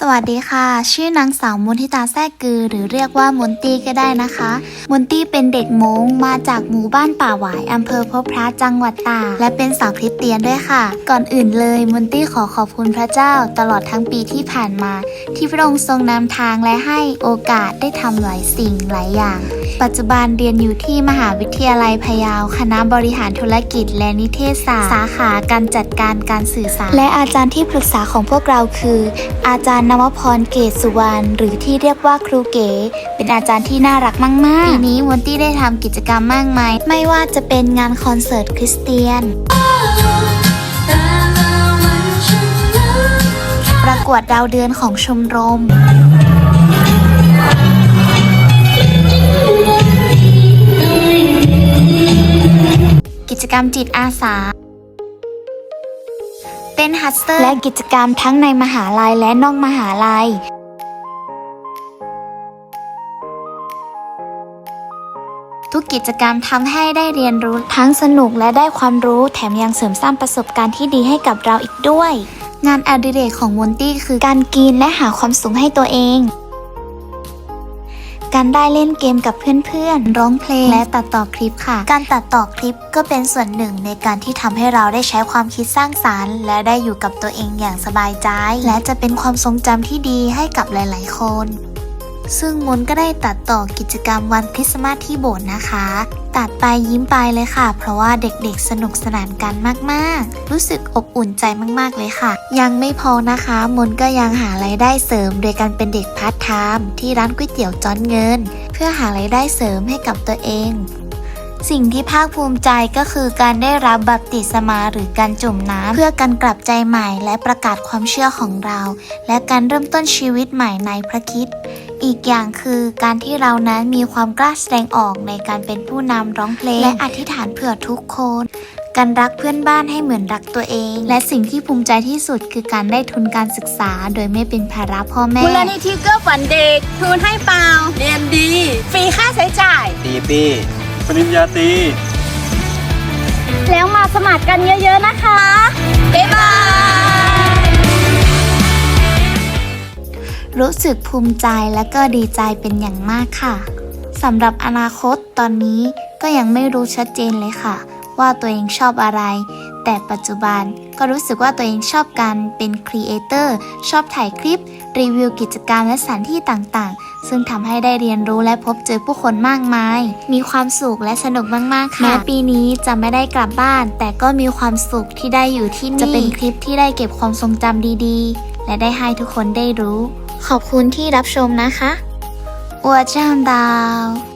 สวัสดีค่ะ ชื่อนางสาวมนทิตาแท้กือ หรือเรียกว่ามนตี้ก็ได้นะคะ มนตี้เป็นเด็กมงมาจากหมู่บ้านป่าหวายอำเภอพบพระจังหวัดตากและเป็นสาวคริสเตียนด้วยค่ะ ก่อนอื่นเลยมนตี้ขอขอบคุณพระเจ้าตลอดทั้งปีที่ผ่านมา ที่พระองค์ทรงนำทางและให้โอกาสได้ทำหลายสิ่งหลายอย่างปัจจุบันเรียนอยู่ที่มหาวิทยาลัยพะเยา คณะบริหารธุรกิจและนิเทศศาสตร์ สาขาการจัดการการสื่อสาร และอาจารย์ที่ปรึกษาของพวกเราคือ อาจารย์นวพรเกศสุวรรณหรือที่เรียกว่าครูเก๋ เป็นอาจารย์ที่น่ารักมากๆปีนี้มวนตี้ได้ทำกิจกรรมมากมาย ไม่ว่าจะเป็นงานคอนเสิร์ตคริสเตียนประกวดดาวเดือนของชมรม จกรรมจิตอาสาเป็นฮัสเตอร์ และกิจกรรมทั้งในมหาลัยและนอกมหาลัย ทุกกิจกรรมทำให้ได้เรียนรู้ทั้งสนุกและได้ความรู้แถมยังเสริมสร้างประสบการณ์ที่ดีให้กับเราอีกด้วย งานอดิเรกของมอนตี้คือการกินและหาความสุขให้ตัวเอง การได้เล่นเกมกับเพื่อนๆ ร้องเพลง และตัดต่อคลิปค่ะ การตัดต่อคลิปก็เป็นส่วนหนึ่งในการที่ทำให้เราได้ใช้ความคิดสร้างสารรค์ และได้อยู่กับตัวเองอย่างสบายใจ และจะเป็นความทรงจำที่ดีให้กับหลาย ๆ คน ซึ่งมนก็ได้ตัดต่อกิจกรรมวันคริสต์มาสที่โบสถ์นะคะ ตัดไปยิ้มไปเลยค่ะ เพราะว่าเด็กๆสนุกสนานกันมากๆ รู้สึกอบอุ่นใจมากๆเลยค่ะ ยังไม่พอนะคะ มนก็ยังหาไรายได้เสริม โดยการเป็นเด็กพาร์ทไทม์ที่ร้านก๋วยเตี๋ยวจอนเงิน เพื่อหาไรายได้เสริมให้กับตัวเองสิ่งที่ภาคภูมิใจก็คือการได้รับบัพติศมาหรือการจุ่มน้ำเพื่อการกลับใจใหม่และประกาศความเชื่อของเรา และการเริ่มต้นชีวิตใหม่ในพระคิด อีกอย่างคือการที่เรานั้นมีความกล้าแสดงออกในการเป็นผู้นำร้องเพลง และอธิษฐานเผื่อทุกคนการรักเพื่อนบ้านให้เหมือนรักตัวเอง และสิ่งที่ภูมิใจที่สุดคือการได้ทุนการศึกษา โดยไม่เป็นภาระพ่อแม่มูลนิธิเกื้อฝันเด็ก ทุนให้เปล่า เรียนดี ฟรีค่าใช้จ่ายตีปี้ปริญญาตรีแล้วมาสมัครกันเยอะๆนะคะ บ๊ายบาย รู้สึกภูมิใจและก็ดีใจเป็นอย่างมากค่ะสำหรับอนาคตตอนนี้ก็ยังไม่รู้ชัดเจนเลยค่ะ ว่าตัวเองชอบอะไร แต่ปัจจุบันก็รู้สึกว่าตัวเองชอบการเป็นครีเอเตอร์ชอบถ่ายคลิป รีวิวกิจกรรมและสถานที่ต่างๆ ซึ่งทำให้ได้เรียนรู้และพบเจอผู้คนมากมาย มีความสุขและสนุกมากๆค่ะแม้ปีนี้จะไม่ได้กลับบ้าน แต่ก็มีความสุขที่ได้อยู่ที่นี่จะเป็นคลิปที่ได้เก็บความทรงจำดีๆ และได้ให้ทุกคนได้รู้ ขอบคุณที่รับชมนะคะ我长大。